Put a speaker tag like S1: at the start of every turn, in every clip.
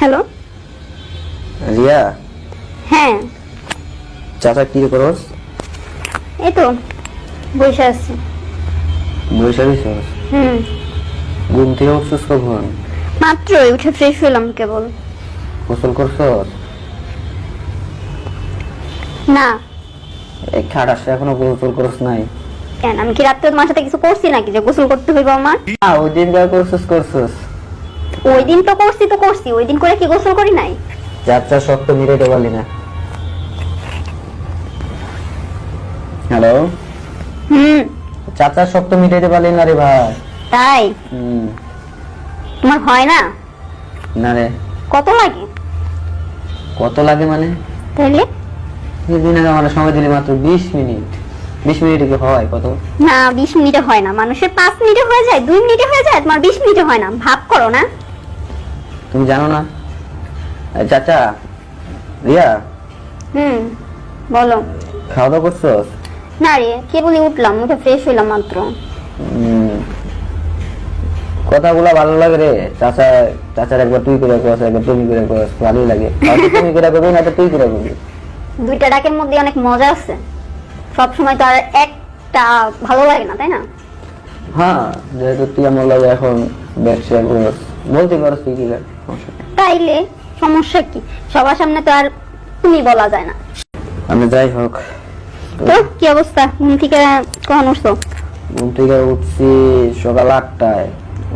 S1: Hello.
S2: Riya.
S1: হ্যাঁ।
S2: চাচা কি করস?
S1: এই তো বসে আছি।
S2: বসে রইছস
S1: হুম।
S2: ঘুম থেকে উঠছিস কখন?
S1: মাত্রই উঠে ফ্রেশ হলাম কেবল।
S2: গোসল করছস?
S1: না।
S2: এই খাটাস এখনও গোসল করস নাই।
S1: কেন আমি কি রাত্রে তোমার সাথে কিছু করছি নাকি যে গোসল করতে হইব আমার?
S2: না ওই দিন যা করছিস করছিস।
S1: ওই দিন তো করছি তো করছি। ওই দিন করে কি গোসল করি নাই?
S2: চাচা শক্ত মিটাইতে পারলি না। হ্যালো
S1: হুম।
S2: চাচা শক্ত মিটাইতে পারলি না রে ভাই।
S1: তাই?
S2: হুম,
S1: তোমার হয় না?
S2: না রে।
S1: কত লাগে?
S2: কত লাগে মানে?
S1: তাহলে
S2: দিন আগে আমার সময় দিলি মাত্র বিশ মিনিট। বিশ মিনিট কি হয় কত?
S1: না বিশ মিনিটে হয় না। মানুষের পাঁচ মিনিটে হয়ে যায় দুই মিনিটে হয়ে যায় তোমার বিশ মিনিটে হয় না। ভাব করো না।
S2: তুমি জানো না? চাচা রিয়া?
S1: হুম বলো।
S2: খাওয়া দাওয়া করছস?
S1: না রে কেবলই উঠলাম উঠে ফ্রেশ হইলাম মাত্র।
S2: কথাগুলা ভালো লাগে রে। চাচা চাচার একবার তুই করে কস একবার তুমি করে কস ভালোই লাগে। তুমি করে করবি না তো তুই করে করবি।
S1: দুইটা ডাকের মধ্যে অনেক মজা আছে। সব সময় তো আর একটা ভালো লাগে না তাই না?
S2: হ্যাঁ যেহেতু তুই আমার লাগে এখন ব্যবসা করস বলতে পারস তুই কি।
S1: তাইলে সমস্যা কি? সবার সামনে তো আর তুমি বলা যায় না।
S2: আমি যাই হোক।
S1: তো কি অবস্থা? ঘুম থেকে কখন উঠছো?
S2: ঘুম থেকে উঠছি সকাল আটটায়।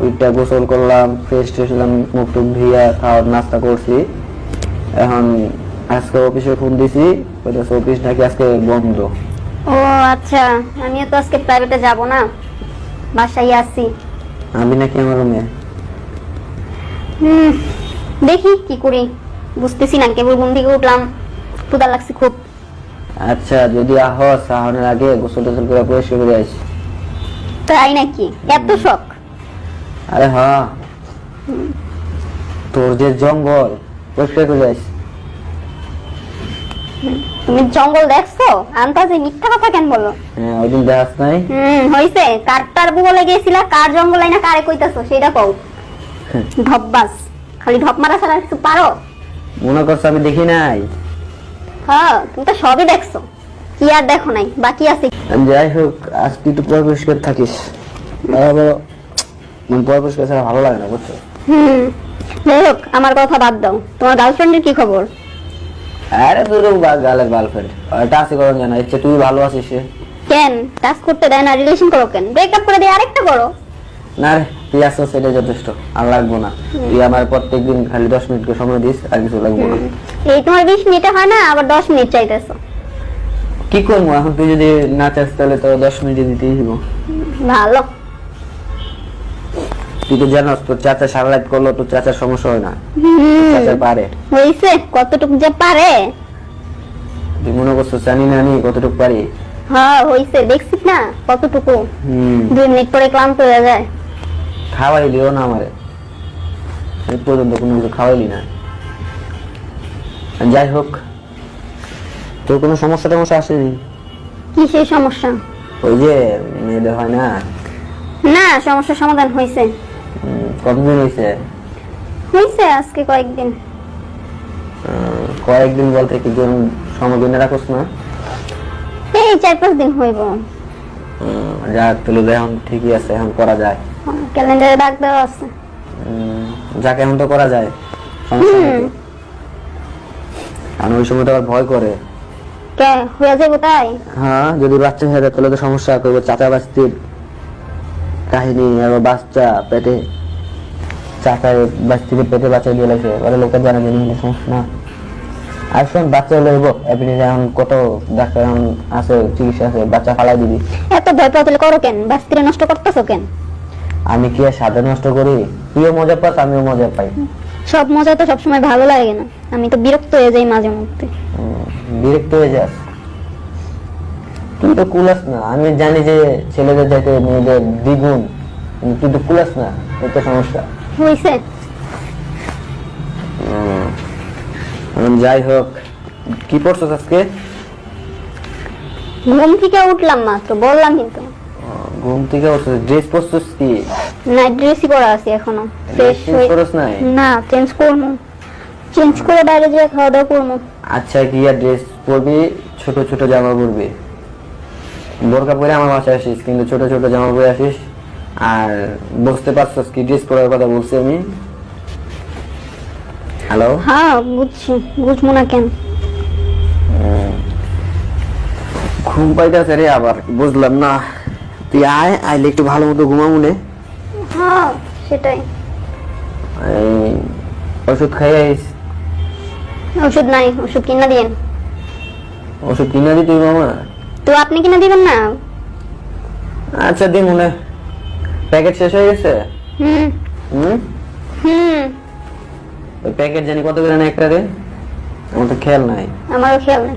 S2: ওইটা গোসল করলাম ফ্রেশ ট্রেশ হলাম মুখ টুক ধুইয়া খাওয়ার নাস্তা করছি। এখন আজকে অফিসে ফোন দিছি বলতেছে অফিস নাকি আজকে বন্ধ।
S1: ও আচ্ছা আমিও তো আজকে প্রাইভেটে যাব না। বাসায় আছি।
S2: আমি নাকি আমার রুমে
S1: হুম দেখি কি করি। বুঝতেছি না কেবল ঘুম থেকে উঠলাম। ক্ষুদা লাগছে খুব।
S2: আচ্ছা যদি আহ সাহানের আগে গোসল টোসল করে পরিষ্কার করে আসি
S1: তাই নাকি? এত শখ।
S2: আরে হ্যাঁ। তোর যে জঙ্গল পরিষ্কার করে আসি
S1: তুমি জঙ্গল দেখছ? আন্তাজে মিথ্যা কথা কেন বলো?
S2: হ্যাঁ ওই দিন দেখাস নাই?
S1: হুম হইছে। কারটার বলে গেছিলা কার জঙ্গল না কারে কইতাছো? সেটা কও। ধপবাস। খালি ঢপ মারা ছাড়া কিছু পারো?
S2: মনে করছ আমি দেখি নাই?
S1: হ্যাঁ তুমি তো সবই দেখছ। কি আর দেখো নাই? বাকি আছে
S2: আমি যাই হোক আজ তুই একটু পর পরিষ্কার থাকিস। আবার মন পর পরিষ্কার ছাড়া ভালো লাগে না বুঝছ?
S1: হুম। যাই হোক আমার কথা বাদ দাও। তোমার গার্লফ্রেন্ডের কি খবর?
S2: আরে তোর গালের গার্লফ্রেন্ড এটা আছে করুন জানা ইচ্ছে তুই ভালো আছিস সে।
S1: কেন? টাচ করতে দেয় না রিলেশন করো কেন? ব্রেকআপ করে দিয়ে আরেকটা করো
S2: না রে তুই সেটা যথেষ্ট। আর লাগবো না। তুই আমার প্রত্যেকদিন খালি দশ মিনিট করে সময় দিস আর কিছু লাগবো না।
S1: এই তোমার বিশ মিনিটে হয় না আবার দশ মিনিট চাইতেছো।
S2: কি করব? এখন তুই যদি না চাস তাহলে তো দশ মিনিট দিতেই হইব।
S1: ভালো।
S2: তুই তো জানাস তোর চাচা সারা রাত করল তোর চাচার সমস্যা হয় না। চাচা পারে।
S1: কতটুকু যে পারে?
S2: তুই মনে করছ জানি না আমি কতটুকু পারি?
S1: হ্যাঁ দেখছিস না কতটুকু? দুই মিনিট পরে ক্লান্ত হয়ে যায়।
S2: খাওয়াই দিও না আমারে। এই পর্যন্ত কোনো কিছু খাওয়াইলি না। যাই হোক তোর কোনো সমস্যা টমস্যা আসেনি?
S1: কি সেই সমস্যা?
S2: ওই যে মেয়েদের হয় না?
S1: না সমস্যার সমাধান হয়েছে।
S2: কতদিন হয়েছে
S1: হয়েছে আজকে কয়েকদিন।
S2: কয়েকদিন বলতে কি যেমন সময় দিনে রাখোস না?
S1: এই চার পাঁচ দিন হইব।
S2: যাক তাহলে এখন ঠিকই আছে এখন করা যায়।
S1: ক্যালেন্ডারে ডাক দেওয়া আছে।
S2: যাক এখন তো করা যায়। কারণ ওই সময় তো আবার ভয় করে।
S1: কে হয়ে যাব তাই?
S2: হ্যাঁ যদি বাচ্চা হয়ে যায় তাহলে তো সমস্যা করবে চাচা বাস্তির কাহিনী আবার বাচ্চা পেটে চাচার বাস্তিকে পেটে বাচ্চা দিয়ে লাগছে ওরা লোকের জানা জানি হলে সমস্যা না আর শোন বাচ্চা হলে এখন কত ডাক্তার এখন আছে চিকিৎসা আছে বাচ্চা ফালাই দিবি।
S1: এত ভয় তাহলে করো কেন? নষ্ট করতেছো কেন?
S2: আমি কি আর সাদা নষ্ট করি? তুইও মজা পাস আমিও মজা পাই।
S1: সব মজা তো সবসময় ভালো লাগে না। আমি তো বিরক্ত হয়ে যাই মাঝে মধ্যে।
S2: বিরক্ত হয়ে যাস। তুই তো কুলাস না। আমি জানি যে ছেলেদের যাতে মেয়েদের দ্বিগুণ কিন্তু তুই তো কুলাস না এটা সমস্যা। যাই হোক। কি পড়ছো আজকে?
S1: ঘুম থেকে উঠলাম মাত্র বললাম কিন্তু।
S2: ঘুম থেকে উঠছো ড্রেস পরছিস কি?
S1: নাইট ড্রেসই পরা আছি এখনও। ফ্রেশ
S2: change করস নাই?
S1: না চেঞ্জ করব। চেঞ্জ করে বাইরে যেয়ে খাওয়া দাওয়া করব।
S2: আচ্ছা গিয়া ড্রেস পরবি ছোট ছোট জামা পরবি। বোরকা পরে আমার বাসায় আসিস কিন্তু ছোট ছোট জামা পরে আসিস আর বুঝতে পারছস কি ড্রেস পরার কথা বলছি আমি? হ্যালো
S1: হ্যাঁ বুঝছি। বুঝব না কেন?
S2: ঘুম পাইতেছে রে আবার বুঝলাম না। তুই আয় আইলে একটু ভালো মতো ঘুমাবো নে।
S1: হ্যাঁ সেটাই।
S2: ওষুধ খাই আইস।
S1: ওষুধ নাই ওষুধ কিনা দিয়েন
S2: ওষুধ কিনে দিতে মামা
S1: তো আপনি কিনা দিবেন না?
S2: আচ্ছা দিন মনে প্যাকেট শেষ হয়ে গেছে?
S1: হুম।
S2: হুম?
S1: হুম।
S2: ওই প্যাকেট জানি কত করে না একটা রে? আমার তো খেয়াল নাই।
S1: আমারও খেয়াল নেই।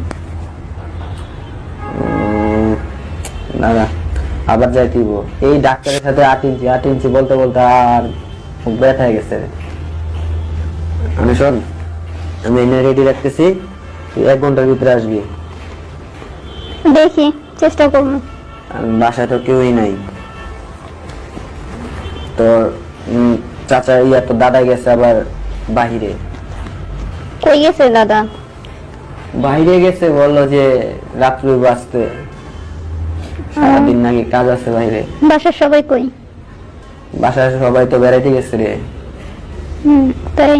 S2: দাদা আবার যাই দিব এই ডাক্তারের সাথে আট ইঞ্চি আট ইঞ্চি বলতে বলতে আর খুব ব্যথা হয়ে গেছে আমি শোন আমি এনে রেডি রাখতেছি তুই এক ঘণ্টার ভিতরে আসবি।
S1: দেখি চেষ্টা করব।
S2: বাসায় তো কেউই নাই। তোর চাচা ইয়া তো দাদা গেছে আবার বাহিরে।
S1: কই গেছে দাদা?
S2: বাইরে গেছে বলল যে রাত্রি বাঁচতে সারাদিন নাকি কাজ আছে বাইরে
S1: বাসার সবাই কই?
S2: বাসায় সবাই তো বেড়াইতে গেছে রে।
S1: হুম তাই?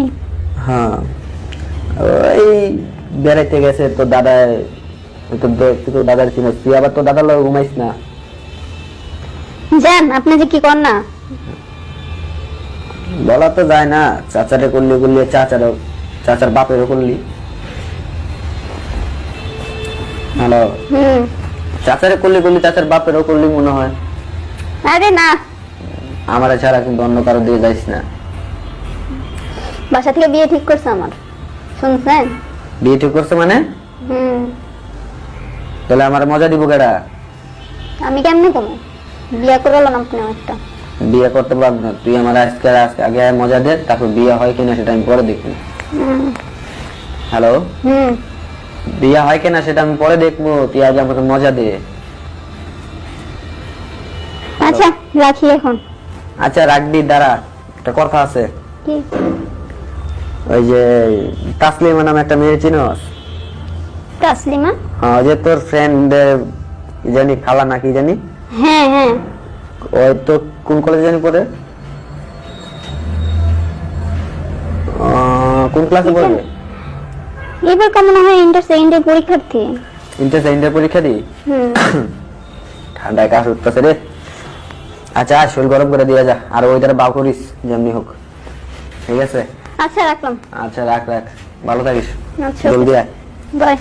S2: হ্যাঁ। ওই বেড়াইতে গেছে তো দাদা তো দ- তুই তো দাদার চিনিস তুই আবার তো দাদার লোক ঘুমাইস না।
S1: যান আপনি যে কি কর না?
S2: বলা তো যায় না চাচারে করলি করলি চাচারও চাচার বাপেরও করলি। হ্যালো চাচারে করলি করলি চাচার বাপেরও করলি মনে হয়।
S1: আরে না।
S2: আমার ছাড়া কিন্তু অন্য কারও দিয়ে যাইস না।
S1: বাসা থেকে বিয়ে ঠিক করছে আমার। শুনছেন?
S2: বিয়ে ঠিক করছে মানে?
S1: হুম।
S2: তাহলে আমার মজা দিব কেডা?
S1: আমি কেমনে কমো বিয়ে করলাম আপনি একটা
S2: বিয়ে করতে পারব না তুই আমার আজকে আজকে আগে মজা দে তারপর বিয়ে হয় কিনা সেটা আমি পরে দেখব। হ্যালো বিয়ে হয় কিনা সেটা আমি পরে দেখব তুই আগে আমাকে মজা দে।
S1: আচ্ছা রাখি এখন।
S2: আচ্ছা রাখবি দাঁড়া একটা কথা আছে।
S1: কি?
S2: ওই যে তাসলিমা নামে একটা মেয়ে চিনস?
S1: তাসলিমা?
S2: হ্যাঁ ওই যে তোর ফ্রেন্ডের জানি খালা নাকি জানি?
S1: হ্যাঁ হ্যাঁ।
S2: ওই তো কোন কলেজে জানি পড়ে? কোন ক্লাসে পড়বে?
S1: এবার কেমন হয় ইন্টার সেকেন্ডের পরীক্ষার্থী?
S2: ইন্টার সেকেন্ডারি পরীক্ষা দিই ঠান্ডায় কাশ উঠতেছে রে। আচ্ছা শরীর গরম করে দিয়ে যা। আর ওই দ্বারা বাউ করিস যেমনি হোক। ঠিক আছে?
S1: আচ্ছা রাখলাম।
S2: আচ্ছা রাখ রাখ। ভালো থাকিস।
S1: আচ্ছা
S2: জলদি আয়।
S1: বাই।